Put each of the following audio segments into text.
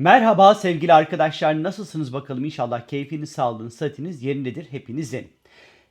Merhaba sevgili arkadaşlar nasılsınız bakalım inşallah keyfiniz sağlığınız sıhhatiniz yerindedir hepinizin.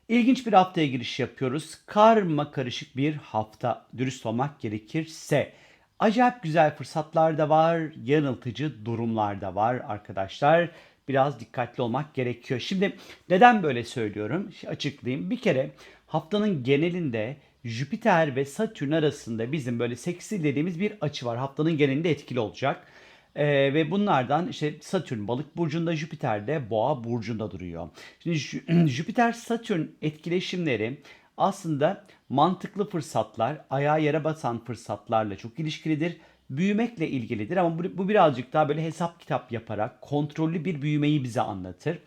İlginç bir haftaya giriş yapıyoruz. Karma karışık bir hafta dürüst olmak gerekirse. Acayip güzel fırsatlar da var, yanıltıcı durumlar da var arkadaşlar. Biraz dikkatli olmak gerekiyor. Şimdi neden böyle söylüyorum? Açıklayayım. Bir kere haftanın genelinde Jüpiter ve Satürn arasında bizim böyle seksi dediğimiz bir açı var. Haftanın genelinde etkili olacak. Ee, ve bunlardan işte Satürn balık burcunda, Jüpiter de boğa burcunda duruyor. Şimdi Jü- Jüpiter Satürn etkileşimleri aslında mantıklı fırsatlar, ayağa yere basan fırsatlarla çok ilişkilidir. Büyümekle ilgilidir ama bu, bu birazcık daha böyle hesap kitap yaparak kontrollü bir büyümeyi bize anlatır.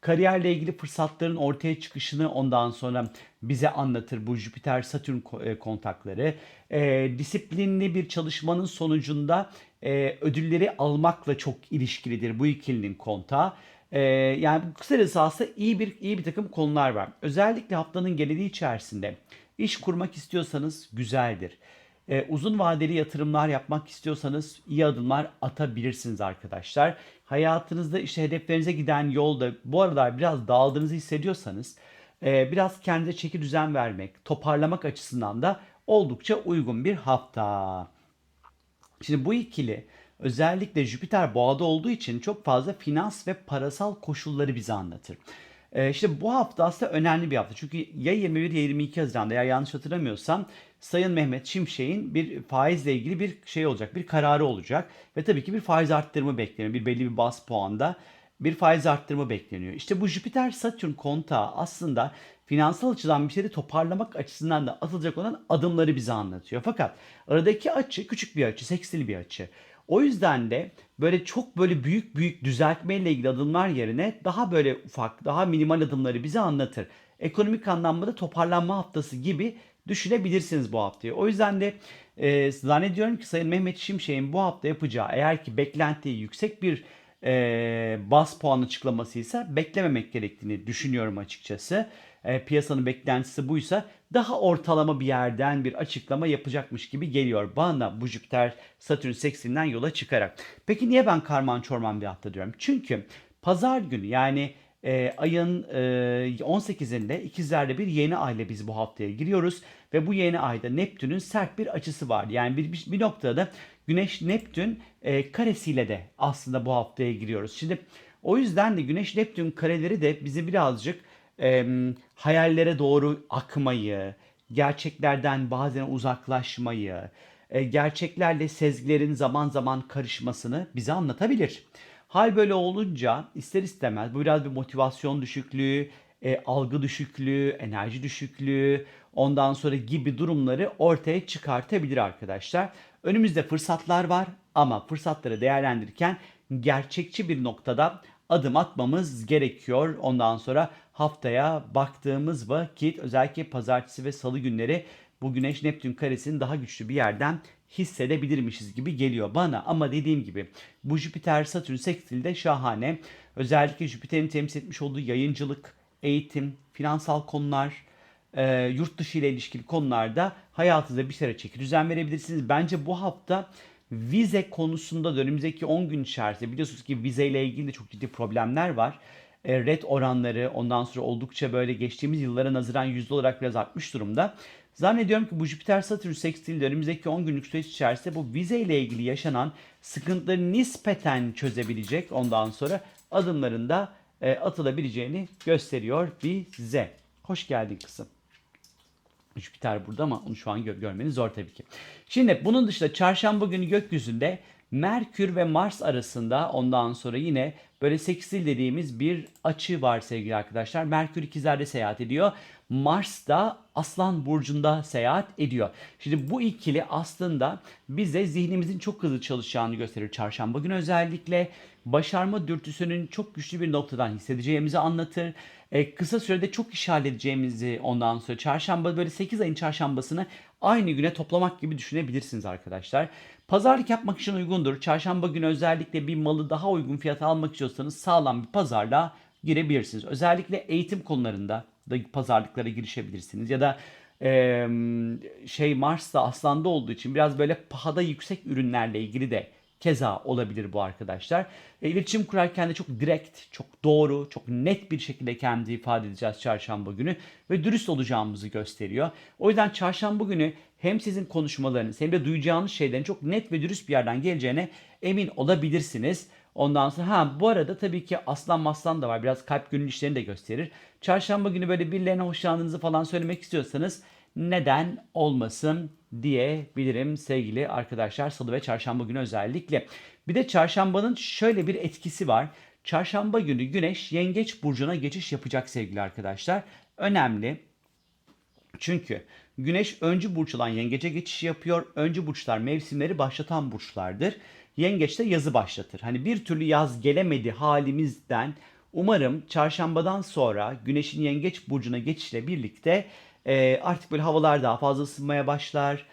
Kariyerle ilgili fırsatların ortaya çıkışını ondan sonra bize anlatır bu Jüpiter-Satürn e, kontakları. E, disiplinli bir çalışmanın sonucunda e, ödülleri almakla çok ilişkilidir bu ikilinin kontağı. E, yani kısacası aslında iyi bir iyi bir takım konular var. Özellikle haftanın geneli içerisinde iş kurmak istiyorsanız güzeldir. E, uzun vadeli yatırımlar yapmak istiyorsanız iyi adımlar atabilirsiniz arkadaşlar. Hayatınızda işte hedeflerinize giden yolda bu aralar biraz dağıldığınızı hissediyorsanız e, biraz kendinize çeki düzen vermek, toparlamak açısından da oldukça uygun bir hafta. Şimdi bu ikili özellikle Jüpiter boğada olduğu için çok fazla finans ve parasal koşulları bize anlatır. Ee, işte bu hafta aslında önemli bir hafta. Çünkü ya 21 ya 22 Haziran'da eğer yanlış hatırlamıyorsam Sayın Mehmet Şimşek'in bir faizle ilgili bir şey olacak, bir kararı olacak. Ve tabii ki bir faiz arttırımı bekleniyor. Bir belli bir bas puanda bir faiz arttırımı bekleniyor. İşte bu Jüpiter Satürn kontağı aslında finansal açıdan bir şeyleri toparlamak açısından da atılacak olan adımları bize anlatıyor. Fakat aradaki açı küçük bir açı, seksili bir açı. O yüzden de böyle çok böyle büyük büyük düzeltmeyle ilgili adımlar yerine daha böyle ufak, daha minimal adımları bize anlatır. Ekonomik anlamda da toparlanma haftası gibi düşünebilirsiniz bu haftayı. O yüzden de e, zannediyorum ki Sayın Mehmet Şimşek'in bu hafta yapacağı eğer ki beklentiyi yüksek bir e, bas puan açıklamasıysa beklememek gerektiğini düşünüyorum açıkçası. E, piyasanın beklentisi buysa daha ortalama bir yerden bir açıklama yapacakmış gibi geliyor bana bu Jüpiter Satürn seksilinden yola çıkarak. Peki niye ben karman çorman bir hafta diyorum? Çünkü pazar günü yani e, ayın e, 18'inde ikizlerde bir yeni ayla biz bu haftaya giriyoruz ve bu yeni ayda Neptün'ün sert bir açısı var. Yani bir, bir noktada Güneş Neptün e, karesiyle de aslında bu haftaya giriyoruz. Şimdi o yüzden de Güneş Neptün kareleri de bizi birazcık e, hayallere doğru akmayı, gerçeklerden bazen uzaklaşmayı, e, gerçeklerle sezgilerin zaman zaman karışmasını bize anlatabilir. Hal böyle olunca ister istemez bu biraz bir motivasyon düşüklüğü, e, algı düşüklüğü, enerji düşüklüğü, ondan sonra gibi durumları ortaya çıkartabilir arkadaşlar. Önümüzde fırsatlar var ama fırsatları değerlendirirken gerçekçi bir noktada adım atmamız gerekiyor. Ondan sonra haftaya baktığımız vakit özellikle pazartesi ve salı günleri bu Güneş Neptün karesini daha güçlü bir yerden hissedebilirmişiz gibi geliyor bana. Ama dediğim gibi bu Jüpiter Satürn sekstili de şahane. Özellikle Jüpiter'in temsil etmiş olduğu yayıncılık, eğitim, finansal konular, e, yurt dışı ile ilişkili konularda hayatınıza bir şeylere çeki düzen verebilirsiniz. Bence bu hafta vize konusunda da önümüzdeki 10 gün içerisinde biliyorsunuz ki vize ile ilgili de çok ciddi problemler var. E, red oranları ondan sonra oldukça böyle geçtiğimiz yıllara nazaran yüzde olarak biraz artmış durumda. Zannediyorum ki bu Jüpiter Satürn sekstili de önümüzdeki 10 günlük süreç içerisinde bu vize ile ilgili yaşanan sıkıntıları nispeten çözebilecek ondan sonra adımlarında e, atılabileceğini gösteriyor bize. Hoş geldin kızım. Jüpiter burada ama onu şu an gö- görmeniz zor tabii ki. Şimdi bunun dışında çarşamba günü gökyüzünde Merkür ve Mars arasında ondan sonra yine böyle seksil dediğimiz bir açı var sevgili arkadaşlar. Merkür ikizlerde seyahat ediyor. Mars da Aslan Burcu'nda seyahat ediyor. Şimdi bu ikili aslında bize zihnimizin çok hızlı çalışacağını gösterir. Çarşamba günü özellikle başarma dürtüsünün çok güçlü bir noktadan hissedeceğimizi anlatır. E, kısa sürede çok iş halledeceğimizi ondan sonra çarşamba böyle 8 ayın çarşambasını aynı güne toplamak gibi düşünebilirsiniz arkadaşlar. Pazarlık yapmak için uygundur. Çarşamba günü özellikle bir malı daha uygun fiyata almak istiyorsanız sağlam bir pazarlığa girebilirsiniz. Özellikle eğitim konularında da pazarlıklara girişebilirsiniz. Ya da e, şey Mars'ta Aslan'da olduğu için biraz böyle pahada yüksek ürünlerle ilgili de keza olabilir bu arkadaşlar. E, iletişim kurarken de çok direkt, çok doğru, çok net bir şekilde kendi ifade edeceğiz çarşamba günü ve dürüst olacağımızı gösteriyor. O yüzden çarşamba günü hem sizin konuşmalarınız hem de duyacağınız şeylerin çok net ve dürüst bir yerden geleceğine emin olabilirsiniz. Ondan sonra ha bu arada tabii ki aslan maslan da var. Biraz kalp gönül işlerini de gösterir. Çarşamba günü böyle birilerine hoşlandığınızı falan söylemek istiyorsanız neden olmasın diyebilirim sevgili arkadaşlar. Salı ve çarşamba günü özellikle. Bir de çarşambanın şöyle bir etkisi var. Çarşamba günü güneş yengeç burcuna geçiş yapacak sevgili arkadaşlar. Önemli. Çünkü Güneş öncü burç olan yengece geçiş yapıyor. Öncü burçlar mevsimleri başlatan burçlardır. Yengeç de yazı başlatır. Hani bir türlü yaz gelemedi halimizden umarım çarşambadan sonra Güneş'in yengeç burcuna geçişle birlikte e, artık böyle havalar daha fazla ısınmaya başlar.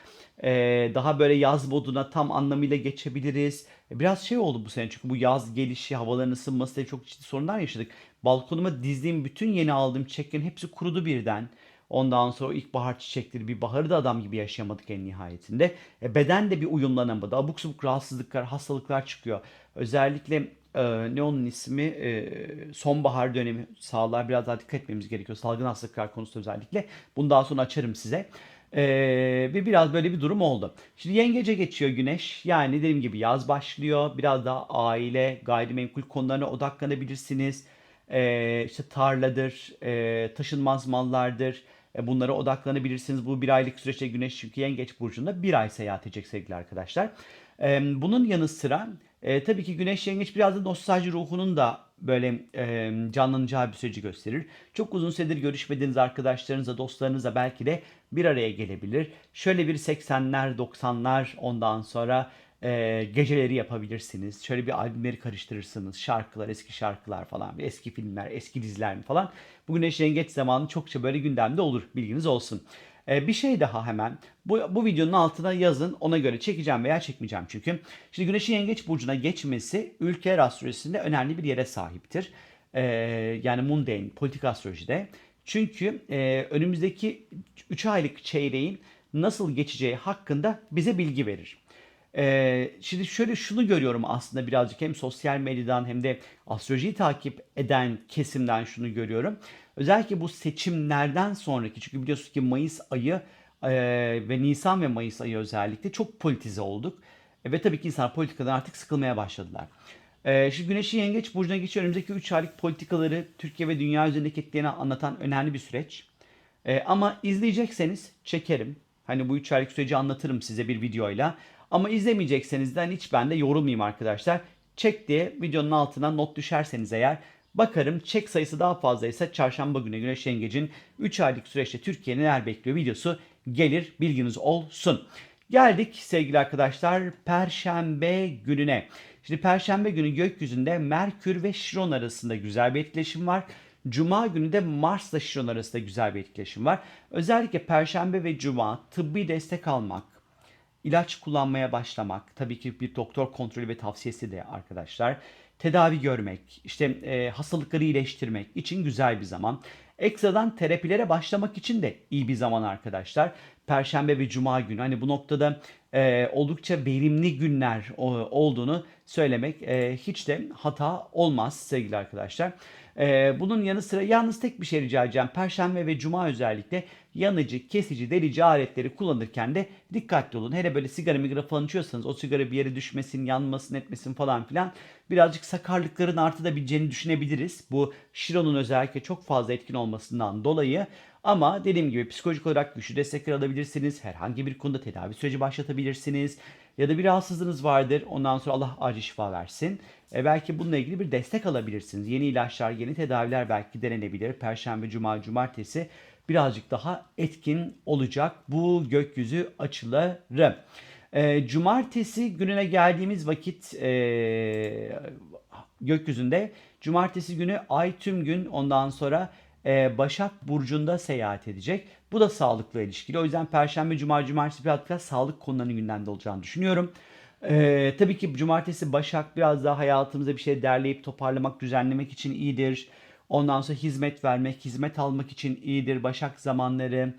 E, daha böyle yaz moduna tam anlamıyla geçebiliriz. Biraz şey oldu bu sene çünkü bu yaz gelişi, havaların ısınması da çok ciddi sorunlar yaşadık. Balkonuma dizdiğim bütün yeni aldığım çiçeklerin hepsi kurudu birden. Ondan sonra ilkbahar çiçekleri bir baharı da adam gibi yaşayamadık en nihayetinde. E, beden de bir uyumlanamadı. Abuk subuk rahatsızlıklar, hastalıklar çıkıyor. Özellikle e, ne onun ismi e, sonbahar dönemi sağlığa biraz daha dikkat etmemiz gerekiyor. Salgın hastalıklar konusunda özellikle. Bunu daha sonra açarım size. Ee, ve biraz böyle bir durum oldu. Şimdi yengece geçiyor güneş. Yani dediğim gibi yaz başlıyor. Biraz daha aile, gayrimenkul konularına odaklanabilirsiniz. Ee, işte tarladır, e, taşınmaz mallardır. E, bunlara odaklanabilirsiniz. Bu bir aylık süreçte Güneş çünkü Yengeç Burcu'nda bir ay seyahat edecek sevgili arkadaşlar. E, bunun yanı sıra e, tabii ki Güneş Yengeç biraz da nostalji ruhunun da böyle e, canlanacağı bir süreci gösterir. Çok uzun süredir görüşmediğiniz arkadaşlarınızla, dostlarınızla belki de bir araya gelebilir. Şöyle bir 80'ler, 90'lar ondan sonra e, geceleri yapabilirsiniz. Şöyle bir albümleri karıştırırsınız. Şarkılar, eski şarkılar falan, eski filmler, eski diziler falan. Bu Güneş Yengeç zamanı çokça böyle gündemde olur. Bilginiz olsun. E, bir şey daha hemen. Bu, bu videonun altına yazın. Ona göre çekeceğim veya çekmeyeceğim çünkü. Şimdi Güneş'in Yengeç Burcu'na geçmesi ülke astrolojisinde önemli bir yere sahiptir. E, yani mundane, politik astrolojide. Çünkü e, önümüzdeki 3 aylık çeyreğin nasıl geçeceği hakkında bize bilgi verir. Ee, şimdi şöyle şunu görüyorum aslında birazcık hem sosyal medyadan hem de astrolojiyi takip eden kesimden şunu görüyorum. Özellikle bu seçimlerden sonraki çünkü biliyorsunuz ki Mayıs ayı e, ve Nisan ve Mayıs ayı özellikle çok politize olduk. E, ve tabii ki insanlar politikadan artık sıkılmaya başladılar. E, şimdi Güneş'in Yengeç Burcu'na geçiyor. Önümüzdeki 3 aylık politikaları Türkiye ve dünya üzerindeki etkilerini anlatan önemli bir süreç. E, ama izleyecekseniz çekerim. Hani bu 3 aylık süreci anlatırım size bir videoyla. Ama izlemeyecekseniz de hiç ben de yorulmayayım arkadaşlar. Çek diye videonun altına not düşerseniz eğer bakarım çek sayısı daha fazlaysa çarşamba günü Güneş Yengecin 3 aylık süreçte Türkiye neler bekliyor videosu gelir bilginiz olsun. Geldik sevgili arkadaşlar Perşembe gününe. Şimdi Perşembe günü gökyüzünde Merkür ve Şiron arasında güzel bir etkileşim var. Cuma günü de Mars ile Şiron arasında güzel bir etkileşim var. Özellikle Perşembe ve Cuma tıbbi destek almak, ilaç kullanmaya başlamak, tabii ki bir doktor kontrolü ve tavsiyesi de arkadaşlar. Tedavi görmek, işte e, hastalıkları iyileştirmek için güzel bir zaman. Ekstradan terapilere başlamak için de iyi bir zaman arkadaşlar. Perşembe ve Cuma günü hani bu noktada e, oldukça verimli günler o, olduğunu söylemek e, hiç de hata olmaz sevgili arkadaşlar. E, bunun yanı sıra yalnız tek bir şey rica edeceğim. Perşembe ve Cuma özellikle yanıcı, kesici, delici aletleri kullanırken de dikkatli olun. Hele böyle sigara migra falan içiyorsanız o sigara bir yere düşmesin, yanmasın, etmesin falan filan birazcık sakarlıkların artabileceğini düşünebiliriz. Bu Şiron'un özellikle çok fazla etkin olmasından dolayı ama dediğim gibi psikolojik olarak güçlü destekler alabilirsiniz. Herhangi bir konuda tedavi süreci başlatabilirsiniz. Ya da bir rahatsızlığınız vardır. Ondan sonra Allah acil şifa versin. E belki bununla ilgili bir destek alabilirsiniz. Yeni ilaçlar, yeni tedaviler belki denenebilir. Perşembe, cuma, cumartesi birazcık daha etkin olacak bu gökyüzü açıları. E, cumartesi gününe geldiğimiz vakit e, gökyüzünde cumartesi günü ay tüm gün ondan sonra e, Başak Burcu'nda seyahat edecek. Bu da sağlıkla ilişkili. O yüzden Perşembe, Cuma, Cumartesi biraz daha sağlık konularının gündemde olacağını düşünüyorum. Ee, tabii ki cumartesi Başak biraz daha hayatımıza bir şey derleyip toparlamak, düzenlemek için iyidir. Ondan sonra hizmet vermek, hizmet almak için iyidir Başak zamanları.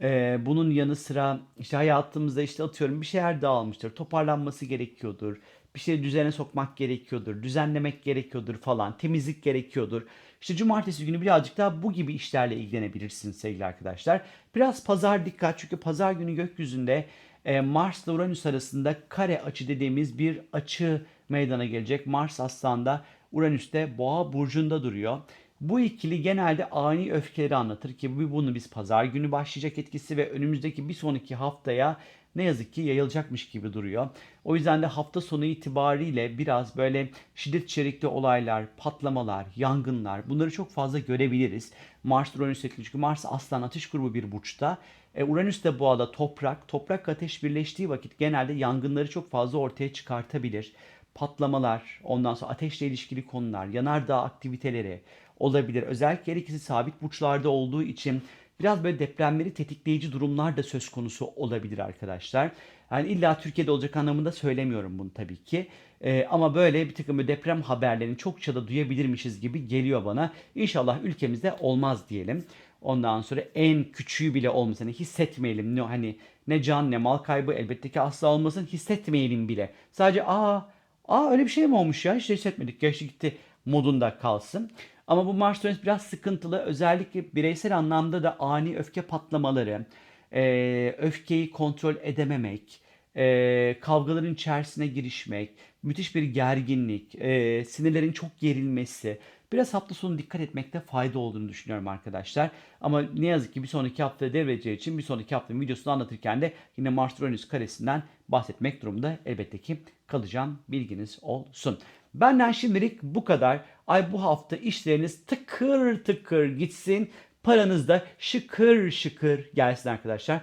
Ee, bunun yanı sıra işte hayatımızda işte atıyorum bir şeyler dağılmıştır. Toparlanması gerekiyordur. bir şey düzene sokmak gerekiyordur, düzenlemek gerekiyordur falan, temizlik gerekiyordur. İşte cumartesi günü birazcık daha bu gibi işlerle ilgilenebilirsiniz sevgili arkadaşlar. Biraz pazar dikkat çünkü pazar günü gökyüzünde e, Mars ile Uranüs arasında kare açı dediğimiz bir açı meydana gelecek. Mars aslında Uranüs'te Boğa burcunda duruyor. Bu ikili genelde ani öfkeleri anlatır ki bu- bunu biz pazar günü başlayacak etkisi ve önümüzdeki bir sonraki haftaya ne yazık ki yayılacakmış gibi duruyor. O yüzden de hafta sonu itibariyle biraz böyle şiddet içerikli olaylar, patlamalar, yangınlar bunları çok fazla görebiliriz. Mars Uranüs etkili çünkü Mars aslan ateş grubu bir burçta. E, Uranüs de boğada toprak. Toprak ateş birleştiği vakit genelde yangınları çok fazla ortaya çıkartabilir. Patlamalar, ondan sonra ateşle ilişkili konular, yanardağ aktiviteleri olabilir. Özellikle her ikisi sabit burçlarda olduğu için biraz böyle depremleri tetikleyici durumlar da söz konusu olabilir arkadaşlar. Yani illa Türkiye'de olacak anlamında söylemiyorum bunu tabii ki. Ee, ama böyle bir takım deprem haberlerini çokça da duyabilirmişiz gibi geliyor bana. İnşallah ülkemizde olmaz diyelim. Ondan sonra en küçüğü bile olmasın. Hani hissetmeyelim. Ne, hani ne can ne mal kaybı elbette ki asla olmasın. Hissetmeyelim bile. Sadece aa, aa öyle bir şey mi olmuş ya? Hiç hissetmedik. Geçti gitti modunda kalsın. Ama bu Mars Uranüs biraz sıkıntılı. Özellikle bireysel anlamda da ani öfke patlamaları, e, öfkeyi kontrol edememek, e, kavgaların içerisine girişmek, müthiş bir gerginlik, e, sinirlerin çok gerilmesi. Biraz hafta sonu dikkat etmekte fayda olduğunu düşünüyorum arkadaşlar. Ama ne yazık ki bir sonraki hafta devredeceği için bir sonraki haftanın videosunu anlatırken de yine Mars Uranüs karesinden bahsetmek durumunda elbette ki kalacağım. Bilginiz olsun. Benden şimdilik bu kadar. Ay bu hafta işleriniz tıkır tıkır gitsin. Paranız da şıkır şıkır gelsin arkadaşlar.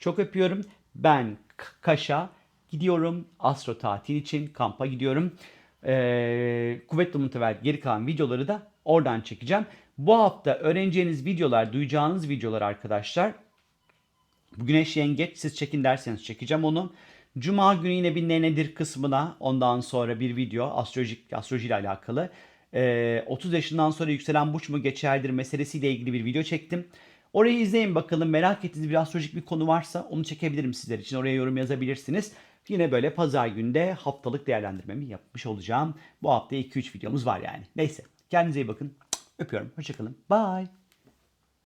Çok öpüyorum. Ben Kaş'a gidiyorum. Astro tatil için kampa gidiyorum. Ee, kuvvetli muhtevel geri kalan videoları da oradan çekeceğim. Bu hafta öğreneceğiniz videolar, duyacağınız videolar arkadaşlar. Güneş Yengeç siz çekin derseniz çekeceğim onu. Cuma günü yine bir ne nedir kısmına ondan sonra bir video astrolojik astroloji ile alakalı. Ee, 30 yaşından sonra yükselen burç mu geçerdir meselesiyle ilgili bir video çektim. Orayı izleyin bakalım merak ettiğiniz bir astrolojik bir konu varsa onu çekebilirim sizler için. Oraya yorum yazabilirsiniz. Yine böyle pazar günde haftalık değerlendirmemi yapmış olacağım. Bu hafta 2-3 videomuz var yani. Neyse kendinize iyi bakın. Öpüyorum. Hoşçakalın. Bye.